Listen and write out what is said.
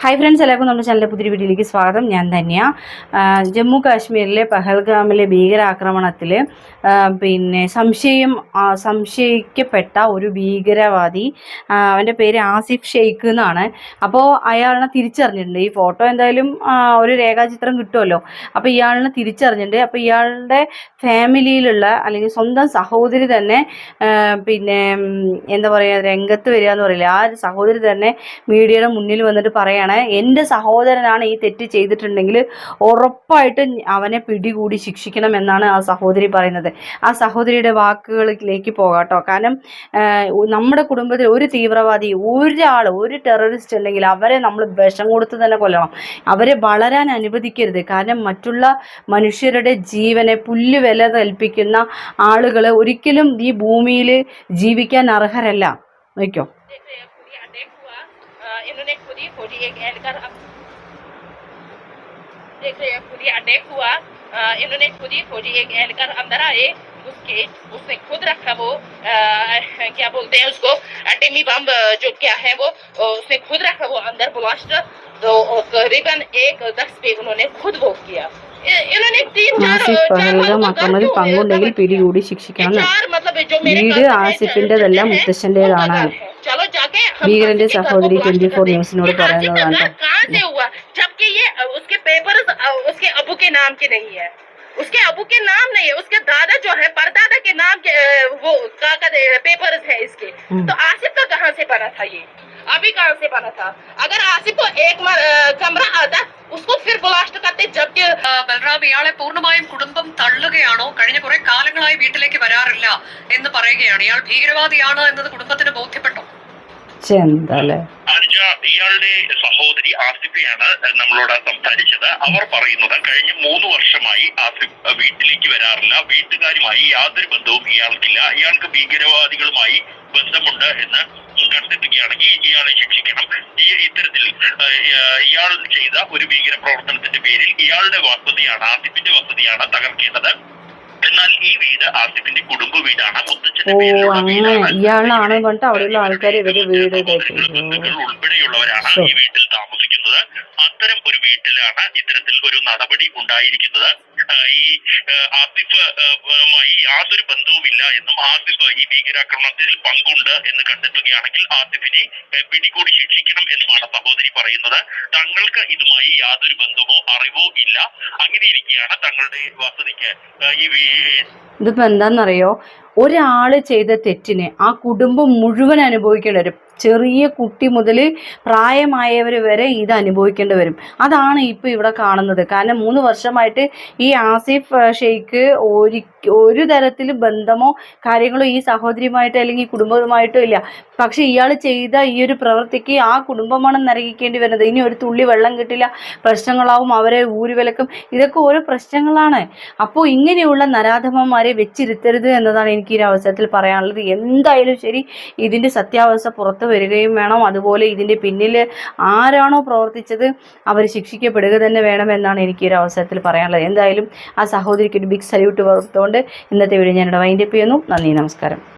Hi friends എല്ലാവർക്കും നമ്മുടെ ചാനലിലെ പുതിയ വീഡിയോയിലേക്ക് സ്വാഗതം. ഞാൻ തന്നെയാണ് ജമ്മു കാശ്മീരിലെ പഹൽഗാമിലെ ഭീകരാക്രമണത്തിൽ പിന്നെ സംശയം സംശയിക്കപ്പെട്ട ഒരു ഭീകരവാദി അവന്റെ പേര് ആസിഫ് ഷെയ്ഖ് എന്നാണ്. അപ്പോൾ അയാളിനെ തിരിച്ചറിഞ്ഞിട്ടുണ്ട്. ഈ ഫോട്ടോ എന്തായാലും ഒരു രേഖാചിത്രം കിട്ടുമല്ലോ. അപ്പോൾ ഇയാളിനെ തിരിച്ചറിഞ്ഞിട്ടുണ്ട്. അപ്പോൾ ഇയാളുടെ ഫാമിലിയിലുള്ള അല്ലെങ്കിൽ സ്വന്തം സഹോദരി തന്നെ പിന്നെ എന്താ പറയുക രംഗത്ത് വരിക എന്ന് പറയില്ല? ആ സഹോദരി തന്നെ മീഡിയയുടെ മുന്നിൽ വന്നിട്ട് പറയാണ് എന്റെ സഹോദരനാണ് ഈ തെറ്റ് ചെയ്തിട്ടുണ്ടെങ്കിൽ ഉറപ്പായിട്ട് അവനെ പിടികൂടി ശിക്ഷിക്കണം എന്നാണ് ആ സഹോദരി പറയുന്നത്. ആ സഹോദരിയുടെ വാക്കുകളിലേക്ക് പോകാട്ടോ കാരണം നമ്മുടെ കുടുംബത്തിൽ ഒരു തീവ്രവാദി ഒരാൾ ഒരു ടെററിസ്റ്റ് അല്ലെങ്കിൽ അവരെ നമ്മൾ വിഷം കൊടുത്ത് തന്നെ കൊല്ലണം. അവരെ വളരാൻ അനുവദിക്കരുത്. കാരണം മറ്റുള്ള മനുഷ്യരുടെ ജീവനെ പുല്ല് വില കൽപ്പിക്കുന്ന ആളുകൾ ഒരിക്കലും ഈ ഭൂമിയിൽ ജീവിക്കാൻ അർഹരല്ല. നോക്കിയോ इन्होंने खुद ही खुद ही एक एहलकार अप- देख रहे हैं खुद ही अटैक हुआ अ, इन्होंने खुद ही खुद ही एक एहलकार अंदर आए उसके उसने खुद रखा वो अ, क्या बोलते हैं उसको एटमी बम जो क्या है वो अ, उसने खुद रखा वो अंदर ब्लास्टर तो अ, करीबन एक दस पे उन्होंने खुद वो किया इ- इन्होंने तीन चार ആസിഫ് चार പഹൽഗാം बार ആക്രമണത്തിൽ जो- പങ്കുണ്ടെങ്കിൽ പിടികൂടി ശിക്ഷിക്കണം എന്ന്. चार मतलब जो मेरे വീട് cousin हैं, ആസിഫിന്റേതല്ല, जो- जो हैं, മുത്തശ്ശന്റേതാണ്. वो मगर है। चलो जाके हम ഭീകരന്റെ आसिफ के घर സഹോദരി को blast 24 कर दें। ന്യൂസിനോട് ये आसिफ का പറയുന്നതാണ് घर कहाँ से हुआ जबकि ये अ, उसके पेपर उसके अबू के नाम के नहीं है उसके अबू के नाम नहीं है उसके दादा जो है परदादा के नाम के अ, वो कागज पेपर है इसके हम्म। तो आसिफ का कहाँ से बना था ये अभी कहाँ से बना था अगर आसिफ को एक मर, अ, कमरा आता उसको फिर ब्लास्ट करते जबकि ആ, ബൽറാം ഇയാളെ പൂർണ്ണമായും കുടുംബം തള്ളുകയാണോ കഴിഞ്ഞ കുറെ കാലങ്ങളായി വീട്ടിലേക്ക് വരാറില്ല എന്ന് പറയുകയാണ് ഇയാൾ ഭീകരവാദിയാണ് എന്നത് കുടുംബത്തിന് ബോധ്യപ്പെട്ടോ അനുജ ഇയാളുടെ സഹോദരി ആസിഫയാണ് നമ്മളോട് സംസാരിച്ചത്. അവർ പറയുന്നത് കഴിഞ്ഞ മൂന്ന് വർഷമായി ആസിഫ് വീട്ടിലേക്ക് വരാറില്ല. വീട്ടുകാരുമായി യാതൊരു ബന്ധവും ഇയാൾക്കില്ല. ഇയാൾക്ക് ഭീകരവാദികളുമായി ബന്ധമുണ്ട് എന്ന് കണ്ടെത്തുകയാണെങ്കിൽ ഇയാളെ ശിക്ഷിക്കണം. ഈ ഇത്തരത്തിൽ ഇയാൾ ചെയ്ത ഒരു ഭീകര പ്രവർത്തനത്തിന്റെ പേരിൽ ഇയാളുടെ വസതിയാണ് ആസിഫിന്റെ വസതിയാണ് തകർക്കേണ്ടത്. എന്നാൽ ഈ വീട് ആസിഫിന്റെ കുടുംബ വീടാണ്. മുത്തച്ഛന്റെ ഓ പേരിലുള്ള അങ്ങനെ വീടാണ്. ഇയാളാണ് പറഞ്ഞിട്ട് അവിടെയുള്ള ആൾക്കാർ ഇവർ വീട് ഉൾപ്പെടെയുള്ളവരാണ് ഈ വീട്ടിൽ താമസിക്കുന്നത്. അത്തരം ഒരു വീട്ടിലാണ് ഇത്തരത്തിൽ ഒരു നടപടി ഉണ്ടായിരിക്കുന്നത്. ഈ ആ, ആസിഫ് ആ, മായി യാതൊരു ബന്ധവുമില്ല എന്നും ആസിഫ് ഈ ഭീകരാക്രമണത്തിൽ പങ്കുണ്ട് എന്ന് കണ്ടെത്തുകയാണെങ്കിൽ ആസിഫിനെ പിടികൂടി ശിക്ഷിക്കണം എന്നുമാണ് സഹോദരി പറയുന്നത്. തങ്ങൾക്ക് ഇതുമായി യാതൊരു ബന്ധമോ അറിവോ ഇല്ല. അങ്ങനെ ഇരിക്കുകയാണ് തങ്ങളുടെ വസതിക്ക് ഈ ഇതിപ്പോ എന്താണെന്നറിയോ ഒരാൾ ചെയ്ത തെറ്റിനെ ആ കുടുംബം മുഴുവൻ അനുഭവിക്കേണ്ട വരും ചെറിയ കുട്ടി മുതൽ പ്രായമായവർ വരെ ഇത് അനുഭവിക്കേണ്ടി വരും. അതാണ് ഇപ്പോൾ ഇവിടെ കാണുന്നത്. കാരണം മൂന്ന് വർഷമായിട്ട് ഈ ആസിഫ് ഷെയ്ഖ് ഒരു ഒരു തരത്തിൽ ബന്ധമോ കാര്യങ്ങളോ ഈ സഹോദരിയുമായിട്ടോ അല്ലെങ്കിൽ കുടുംബവുമായിട്ടോ ഇല്ല. പക്ഷെ ഇയാൾ ചെയ്ത ഈ ഒരു പ്രവൃത്തിക്ക് ആ കുടുംബമാണ് നരകിക്കേണ്ടി വരുന്നത്. ഇനി ഒരു തുള്ളി വെള്ളം കിട്ടില്ല പ്രശ്നങ്ങളാവും അവരെ ഊരുവിലക്കും ഇതൊക്കെ ഓരോ പ്രശ്നങ്ങളാണ്. അപ്പോൾ ഇങ്ങനെയുള്ള നരാധമന്മാരെ വെച്ചിരുത്തരുത് എന്നതാണ് എനിക്ക് ഈ അവസരത്തിൽ പറയാനുള്ളത്. എന്തായാലും ശരി ഇതിന്റെ സത്യാവസ്ഥ പുറത്തു വരികയും വേണം. അതുപോലെ ഇതിന്റെ പിന്നിൽ ആരാണോ പ്രവർത്തിച്ചത് അവർ ശിക്ഷിക്കപ്പെടുക തന്നെ വേണമെന്നാണ് എനിക്ക് ഒരു അവസരത്തിൽ പറയാനുള്ളത്. എന്തായാലും ആ സഹോദരിക്ക് ഒരു ബിഗ് സല്യൂട്ട് പുറത്തുകൊണ്ട് ഇന്നത്തെ വീഡിയോ ഞാനിവിടെ വൈൻഡപ്പ് ചെയ്യുന്നു. നന്ദി നമസ്കാരം.